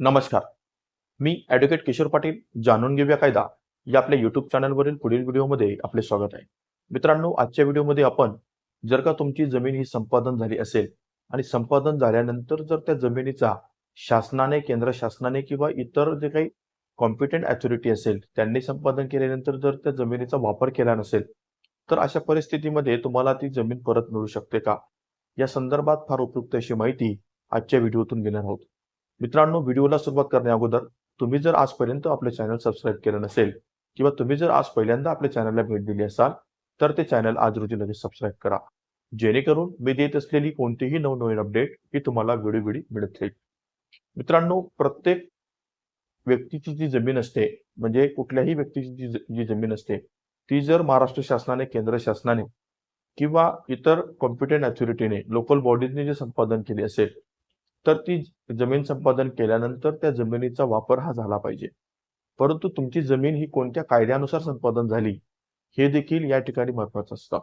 नमस्कार. मी ॲडव्होकेट किशोर पाटील जाणून घेऊया कायदा. या आपल्या युट्यूब चॅनलवरील पुढील व्हिडिओमध्ये आपले स्वागत आहे. मित्रांनो आजच्या व्हिडिओमध्ये आपण जर का तुमची जमीन ही संपादन झाली असेल आणि संपादन झाल्यानंतर जर त्या जमिनीचा शासनाने केंद्र शासनाने किंवा इतर जे काही कॉम्पिटंट अथॉरिटी असेल त्यांनी संपादन केल्यानंतर जर त्या जमिनीचा वापर केला नसेल तर अशा परिस्थितीमध्ये तुम्हाला ती जमीन परत मिळू शकते का? या संदर्भात फार उपयुक्त अशी माहिती आजच्या व्हिडिओतून घेणार आहोत. मित्रांनो व्हिडिओला सुरुवात करण्या अगोदर तुम्ही जर आजपर्यंत आपले चॅनल सबस्क्राईब केलं नसेल किंवा तुम्ही जर आज पहिल्यांदा आपल्या चॅनलला भेट दिली असाल तर ते चॅनल आज रोजी लगेच सबस्क्राईब करा. जेणेकरून मी देत असलेली कोणतीही नवनवीन अपडेट ही तुम्हाला वेळोवेळी मिळत राहील. मित्रांनो प्रत्येक व्यक्तीची जी जमीन असते म्हणजे कुठल्याही व्यक्तीची जी जी जमीन असते ती जर महाराष्ट्र शासनाने केंद्र शासनाने किंवा इतर कॉम्पिटंट अथॉरिटीने लोकल बॉडीजने जे संपादन केले असेल तर ती जमीन संपादन केल्यानंतर त्या जमिनीचा वापर हा झाला पाहिजे. परंतु तुमची जमीन ही कोणत्या कायद्यानुसार संपादन झाली हे देखील या ठिकाणी महत्वाचं असतं.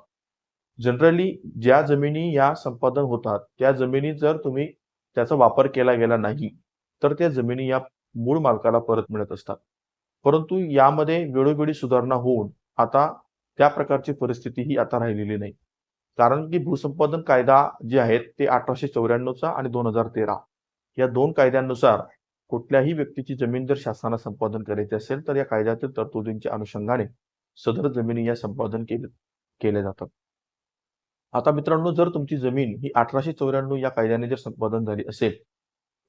जनरली ज्या जमिनी या संपादन होतात त्या जमिनी जर तुम्ही त्याचा वापर केला गेला नाही तर त्या जमिनी या मूळ मालकाला परत मिळत असतात. परंतु यामध्ये वेळोवेळी सुधारणा होऊन आता त्या प्रकारची परिस्थिती ही आता राहिलेली नाही. कारण की भूसंपादन कायदा जे आहेत ते अठराशे चौऱ्याण्णवचा आणि दोन हजार तेरा. या दोन कायद्यांनुसार कुठल्याही व्यक्तीची जमीन जर शासनाला संपादन करायची असेल तर या कायद्यातील तरतुदींच्या अनुषंगाने सदर जमिनी या संपादन केले केल्या जातात. आता मित्रांनो जर तुमची जमीन ही अठराशे चौऱ्याण्णव या कायद्याने जर संपादन झाली असेल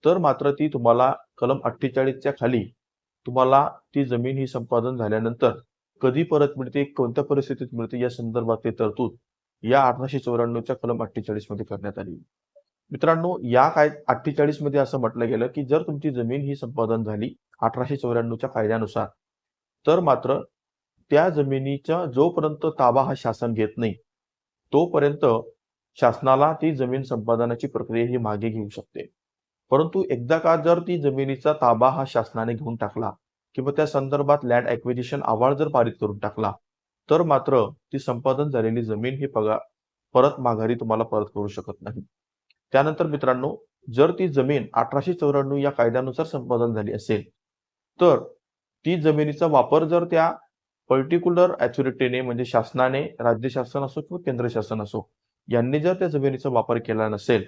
तर मात्र ती तुम्हाला कलम अठ्ठेचाळीसच्या खाली तुम्हाला ती जमीन ही संपादन झाल्यानंतर कधी परत मिळते कोणत्या परिस्थितीत मिळते या संदर्भातली तरतूद या अठराशे चौऱ्याण्णवच्या कलम अठ्ठेचाळीसमध्ये करण्यात आली. मित्रांनो या काय अठ्ठेचाळीसमध्ये असं म्हटलं गेलं की जर तुमची जमीन ही संपादन झाली अठराशे चौऱ्याण्णवच्या कायद्यानुसार तर मात्र त्या जमिनीचा जोपर्यंत ताबा हा शासन घेत नाही तोपर्यंत शासनाला ती जमीन संपादनाची प्रक्रिया ही मागे घेऊ शकते. परंतु एकदा का जर ती जमिनीचा ताबा हा शासनाने घेऊन टाकला किंवा त्या संदर्भात लँड ॲक्विजिशन अहवाल जर पारित करून टाकला तर मात्र ती संपादन झालेली जमीन ही पगार परत माघारी तुम्हाला परत करू शकत नाही. त्यानंतर मित्रांनो जर ती जमीन अठराशे चौऱ्याण्णव या कायद्यानुसार संपादन झाली असेल तर ती जमिनीचा वापर जर त्या पर्टिक्युलर अथॉरिटीने म्हणजे शासनाने राज्य शासन असो किंवा केंद्र शासन असो यांनी जर त्या जमिनीचा वापर केला नसेल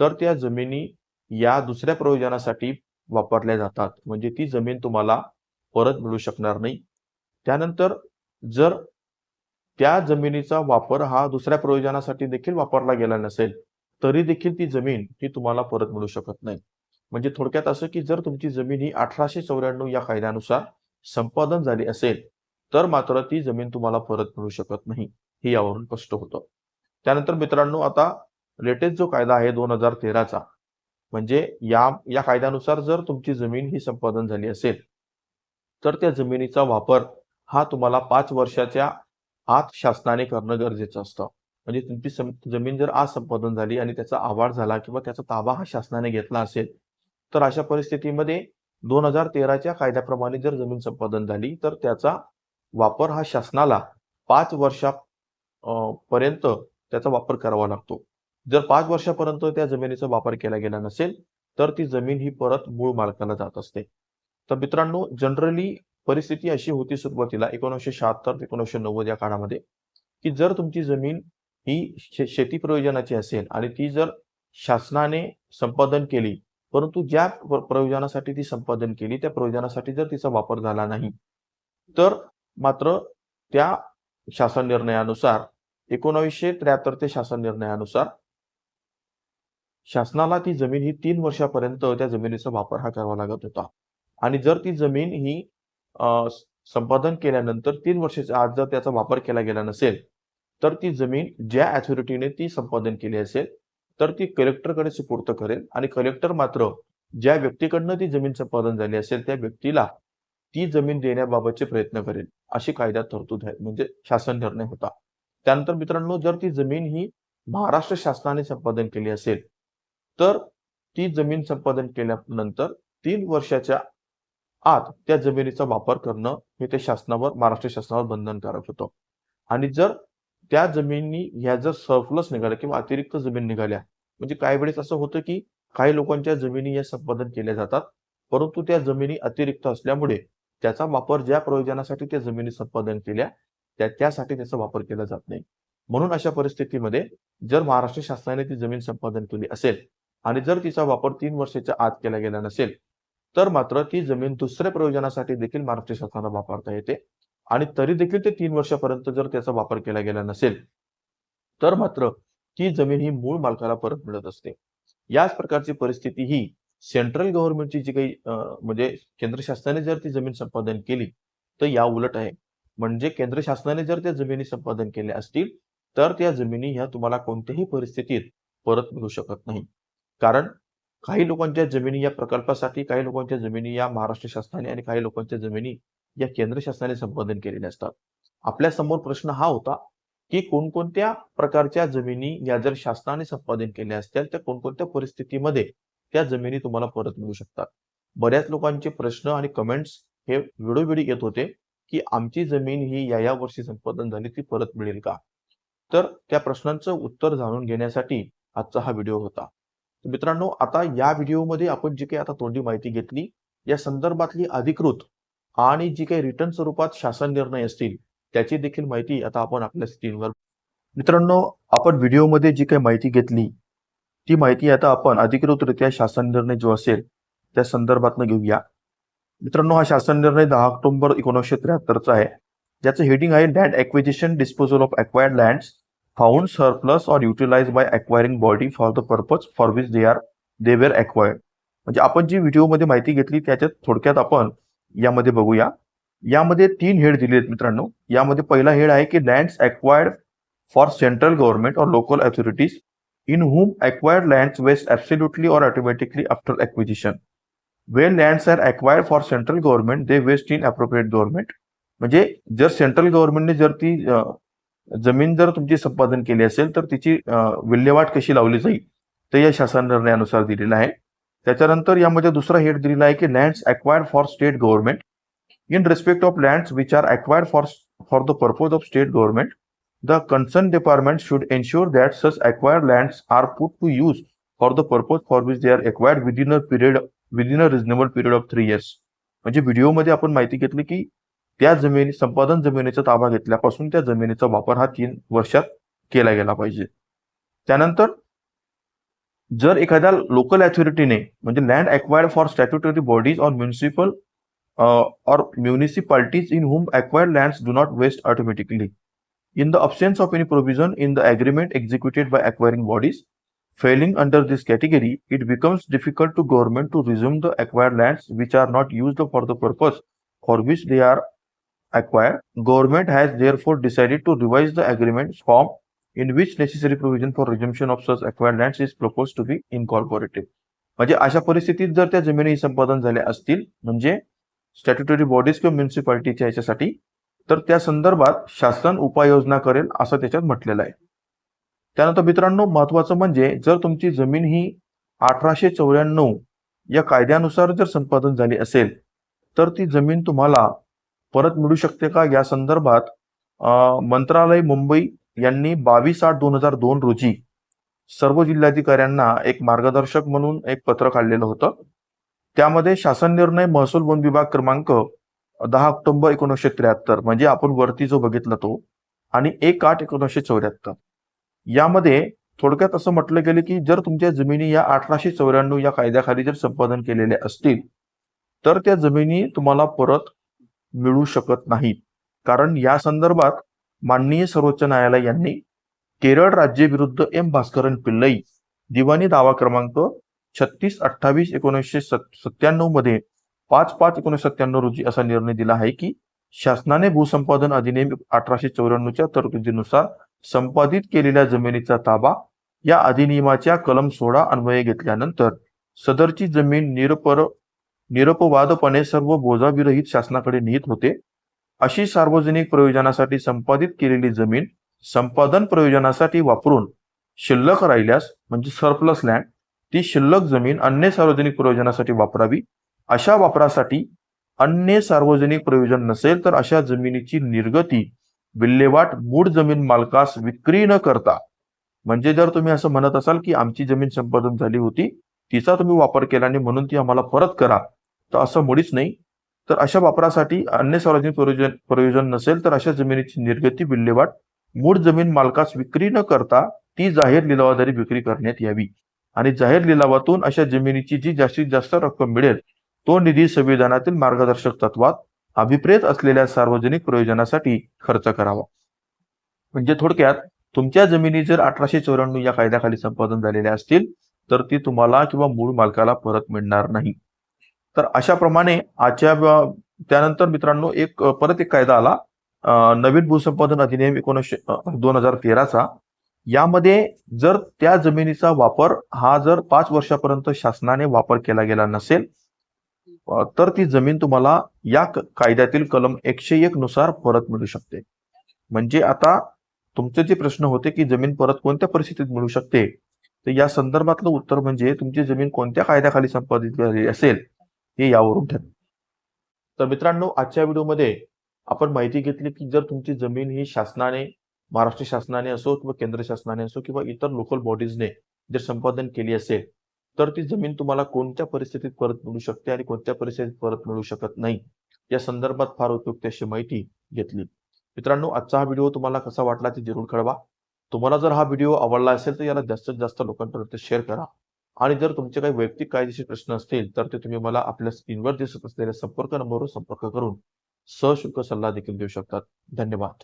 तर त्या जमिनी या दुसऱ्या प्रयोजनासाठी वापरल्या जातात. म्हणजे ती जमीन तुम्हाला परत मिळू शकणार नाही. त्यानंतर जर त्या जमिनीचा वापर हा दुसऱ्या प्रयोजनासाठी देखील वापरला गेला नसेल तरी देखील ती जमीन ही तुम्हाला परत मिळू शकत नाही. म्हणजे थोडक्यात असं की जर तुमची जमीन ही अठराशे चौऱ्याण्णव या कायद्यानुसार संपादन झाली असेल तर मात्र ती जमीन तुम्हाला परत मिळू शकत नाही हे यावरून स्पष्ट होतं. त्यानंतर मित्रांनो आता लेटेस्ट जो कायदा आहे दोन हजार तेराचा म्हणजे या या कायद्यानुसार जर तुमची जमीन ही संपादन झाली असेल तर त्या जमिनीचा वापर हा तुम्हाला पाच वर्षाच्या आत शासनाने करणं गरजेचं असतं. म्हणजे तुमची सम- जमीन जर आज संपादन झाली आणि त्याचा आवाड झाला किंवा त्याचा ताबा हा शासनाने घेतला असेल तर अशा परिस्थितीमध्ये दोन हजार तेराच्या कायद्याप्रमाणे जर जमीन संपादन झाली तर त्याचा वापर हा शासनाला पाच वर्षा पर्यंत त्याचा वापर करावा लागतो. जर पाच वर्षापर्यंत त्या जमिनीचा वापर केला गेला नसेल तर ती जमीन ही परत मूळ मालकाला जात असते. तर मित्रांनो जनरली परिस्थिती अशी होती सुरुवातीला एकोणीसशे शहात्तर ते एकोणीसशे नव्वद या काळामध्ये की जर तुमची जमीन ही शे- शेती प्रयोजनाची असेल आणि ती जर शासनाने संपादन केली परंतु ज्या प्रयोजनासाठी ती संपादन केली त्या प्रयोजनासाठी जर तिचा वापर झाला नाही तर मात्र त्या शासन निर्णयानुसार एकोणावीसशे त्र्याहत्तर ते शासन निर्णयानुसार शासनाला ती जमीन ही तीन वर्षापर्यंत त्या जमिनीचा वापर हा करावा लागत होता. आणि जर ती जमीन ही संपादन केल्यानंतर तीन वर्षाच्या आत जर त्याचा वापर केला गेला नसेल तर ती जमीन ज्या अथॉरिटीने ती संपादन केली असेल तर ती कलेक्टरकडे सुपूर्त करेल आणि कलेक्टर मात्र ज्या व्यक्तीकडनं ती जमीन संपादन झाली असेल त्या व्यक्तीला ती जमीन देण्याबाबतचे प्रयत्न करेल अशी कायद्यात तरतूद आहे. म्हणजे शासन निर्णय होता. त्यानंतर मित्रांनो जर ती जमीन ही महाराष्ट्र शासनाने संपादन केली असेल तर ती जमीन संपादन केल्यानंतर तीन वर्षाच्या आत त्या जमिनीचा वापर करणं हे ते शासनावर महाराष्ट्र शासनावर बंधनकारक होतं. आणि जर त्या जमिनी ह्या जर सरप्लस निघाल्या किंवा अतिरिक्त जमीन निघाल्या म्हणजे काही वेळेस असं होतं की काही लोकांच्या जमिनी या संपादन केल्या जातात परंतु त्या जमिनी अतिरिक्त असल्यामुळे त्याचा वापर ज्या प्रयोजनासाठी त्या जमिनी संपादन केल्या त्या त्यासाठी त्याचा वापर केला जात नाही. म्हणून अशा परिस्थितीमध्ये जर महाराष्ट्र शासनाने ती जमीन संपादन केली असेल आणि जर तिचा वापर तीन वर्षाच्या आत केला गेला नसेल तर मात्र ती जमीन दुसऱ्या प्रयोजनासाठी देखील महाराष्ट्र शासनाला वापरता येते. आणि तरी देखील ते तीन वर्षापर्यंत जर त्याचा वापर केला गेला नसेल तर मात्र ती जमीन ही मूळ मालकाला परत मिळत असते. याच प्रकारची परिस्थिती ही सेंट्रल गव्हर्नमेंटची जी काही म्हणजे केंद्र शासनाने जर ती जमीन संपादन केली तर या उलट आहे. म्हणजे केंद्र शासनाने जर त्या जमिनी संपादन केल्या असतील तर त्या जमिनी ह्या तुम्हाला कोणत्याही परिस्थितीत परत मिळू शकत नाही. कारण काही लोकांच्या जमिनी या प्रकल्पासाठी काही लोकांच्या जमिनी या महाराष्ट्र शासनाने आणि काही लोकांच्या जमिनी या केंद्र शासनाने संपादन केलेल्या असतात. आपल्यासमोर प्रश्न हा होता की कोणकोणत्या प्रकारच्या जमिनी या जर शासनाने संपादन केल्या असतील तर कोणकोणत्या परिस्थितीमध्ये त्या जमिनी तुम्हाला परत मिळू शकतात? बऱ्याच लोकांचे प्रश्न आणि कमेंट्स हे वेळोवेळी येत होते की आमची जमीन ही या या वर्षी संपादन झाली ती परत मिळेल का? तर त्या प्रश्नांचं उत्तर जाणून घेण्यासाठी आजचा हा व्हिडिओ होता. तर मित्रांनो आता या व्हिडिओमध्ये आपण जी काही आता तोंडी माहिती घेतली या संदर्भातली अधिकृत आणि जी काही रिटर्न स्वरूपात शासन निर्णय असतील त्याची देखील माहिती आता आपण आपल्या स्क्रीनवर मित्रांनो आपण व्हिडिओमध्ये जी काही माहिती घेतली ती माहिती आता आपण अधिकृतरित्या शासन निर्णय जो असेल त्या संदर्भातनं घेऊया. मित्रांनो हा शासन निर्णय दहा ऑक्टोबर एकोणीसशे त्र्याहत्तरचा आहे. ज्याचं हेडिंग आहे land acquisition disposal of acquired lands found surplus or utilize by acquiring body for the purpose for which they are they were acquired. म्हणजे आपण जी व्हिडिओमध्ये माहिती घेतली त्याच्यात थोडक्यात आपण यामध्ये बघूया. यामध्ये तीन हेड दिले आहेत मित्रांनो. यामध्ये पहिला हेड आहे की lands acquired for central government और local authorities in whom acquired lands vest absolutely और automatically after acquisition. Way lands are acquired for central government they vest in appropriate government म्हणजे जर सेंट्रल गव्हर्नमेंटने जर ती जमीन जर तुमची संपादन केली असेल तर तिची विल्हेवाट कशी लावली जाईल ते या शासन निर्णयानुसार दिलेलं आहे. त्याच्यानंतर यामध्ये दुसरा हेड दिलेला आहे की lands acquired for state government in respect of lands which are acquired for for the purpose of state government the concern department should ensure that such acquired lands are put to use for the purpose for which they are acquired within a period within a reasonable period of three years म्हणजे व्हिडिओमध्ये आपण माहिती घेतली की त्या जमिनी संपादन जमिनीचा ताबा घेतल्यापासून त्या जमिनीचा वापर हा तीन वर्षात केला गेला पाहिजे. त्यानंतर जर एखाद्या लोकल अथॉरिटीने म्हणजे land acquired for statutory bodies or municipal or municipalities in whom acquired lands do not vest automatically in the absence of any provision in the agreement executed by acquiring bodies falling under this category it becomes difficult to government to resume the acquired lands which are not use for the purpose for which they are acquired. Government has therefore decided to revise the agreement form in which necessary provision for resumption of such acquired lands is proposed to be incorporated. म्हणजे अशा परिस्थितीत जर त्या जमिनी संपादन झाल्या असतील म्हणजे स्टॅट्युटरी बॉडीज किंवा म्युन्सिपाल्टीच्या याच्यासाठी तर त्या संदर्भात शासन उपाययोजना करेल असं त्याच्यात म्हटलेलं आहे त्यानंतर मित्रांनो महत्वाचं म्हणजे जर तुमची जमीन ही अठराशे चौऱ्याण्णव या कायद्यानुसार जर संपादन झाली असेल तर ती जमीन तुम्हाला परत मिळू शकते का? या संदर्भात मंत्रालय मुंबई यांनी बावीस आठ दोन हजार दोन रोजी सर्व जिल्हाधिकाऱ्यांना एक मार्गदर्शक म्हणून एक पत्र काढलेलं होतं. त्यामध्ये शासन निर्णय महसूल वन विभाग क्रमांक दहा ऑक्टोबर एकोणीसशे त्र्याहत्तर म्हणजे आपण वरती जो बघितला तो आणि एक आठ एकोणीसशे चौऱ्याहत्तर. यामध्ये थोडक्यात असं म्हटलं गेलं की जर तुमच्या जमिनी या अठराशे चौऱ्याण्णव या कायद्याखाली जर संपादन केलेल्या असतील तर त्या जमिनी तुम्हाला परत मिळू शकत नाही कारण या संदर्भात माननीय सर्वोच्च न्यायालय यांनी केरळ राज्य विरुद्ध एम. भास्करन पिल्लई दिवाणी दावा क्रमांक छत्तीस अठ्ठावीस एकोणीसशे सत्त्याण्णवमध्ये पाच पाच एकोणीसशे सत्त्याण्णव रोजी असा निर्णय दिला आहे की शासनाने भूसंपादन अधिनियम अठराशे चौऱ्याण्णवच्या तरतुदीनुसार संपादित केलेल्या जमिनीचा ताबा या अधिनियमाच्या कलम सोळा अन्वये घेतल्यानंतर सदरची जमीन निरपर निरपवादपणे सर्व बोजाविरहित शासनाकडे नेत होते. अशी सार्वजनिक प्रयोजनासाठी संपादित केलेली जमीन संपादन प्रयोजनासाठी वापरून शिल्लक राहिल्यास म्हणजे सरप्लस लँड ती शिल्लक जमीन अन्य सार्वजनिक प्रयोजनासाठी वापरावी. अशा वापरासाठी अन्य सार्वजनिक प्रयोजन नसेल तर अशा जमिनीची निर्गती विल्हेवाट मूळ जमीन मालकास विक्री न करता. म्हणजे जर तुम्ही असं म्हणत असाल की आमची जमीन संपादन झाली होती तिचा तुम्ही वापर केला आणि म्हणून ती आम्हाला परत करा. तर असं मुळीच नाही. तर अशा वापरासाठी अन्य सार्वजनिक प्रयोजन प्रयोजन नसेल तर अशा जमिनीची निर्गती विल्हेवाट मूळ जमीन मालकास विक्री न करता ती जाहीर लिलावाद्वारे विक्री करण्यात यावी. आणि जाहीर लिलावातून अशा जमिनीची जी जास्तीत जास्त रक्कम मिळेल तो निधी संविधानातील मार्गदर्शक तत्वात अभिप्रेत असलेल्या सार्वजनिक प्रयोजनासाठी खर्च करावा. म्हणजे थोडक्यात तुमच्या जमिनी जर अठराशे चौऱ्याण्णव या कायद्याखाली संपादन झालेल्या असतील तर ती तुम्हाला किंवा मूळ मालकाला परत मिळणार नाही. तर अशाप्रमाणे आजच्या त्यानंतर मित्रांनो एक परत एक कायदा आला. नवीन भूसंपादन अधिनियम एकोणीसशे दोन हजार तेराचा. यामध्ये जर त्या जमिनीचा वापर हा जर पाच वर्षापर्यंत शासनाने वापर केला गेला नसेल तर ती जमीन तुम्हाला या कायद्यातील कलम एकशे एक नुसार परत मिळू शकते. म्हणजे आता तुमचे जे प्रश्न होते की जमीन परत कोणत्या परिस्थितीत मिळू शकते तर या संदर्भातलं उत्तर म्हणजे तुमची जमीन कोणत्या कायद्याखाली संपादित झालेली असेल हे यावरून ठरते तर मित्रांनो आजच्या व्हिडिओमध्ये आपण माहिती घेतली की जर तुमची जमीन ही शासनाने महाराष्ट्र शासनाने असो किंवा केंद्र शासनाने असो किंवा इतर लोकल बॉडीजने जर संपादन केली असेल तर ती जमीन तुम्हाला कोणत्या परिस्थितीत परत मिळू शकते आणि कोणत्या परिस्थितीत परत मिळू शकत नाही या संदर्भात फार उपयुक्त अशी माहिती घेतली. मित्रांनो आजचा हा व्हिडिओ तुम्हाला कसा वाटला ते जरूर कळवा. तुम्हाला जर हा व्हिडिओ आवडला असेल तर याला जास्तीत जास्त लोकांपर्यंत शेअर करा. आणि जर तुमचे काही वैयक्तिक कायदेशीर प्रश्न असतील तर ते तुम्ही मला आपल्या स्क्रीनवर दिसत असलेल्या संपर्क नंबरवर संपर्क करून सशुल्क सल्ला देखील देऊ शकतात. धन्यवाद.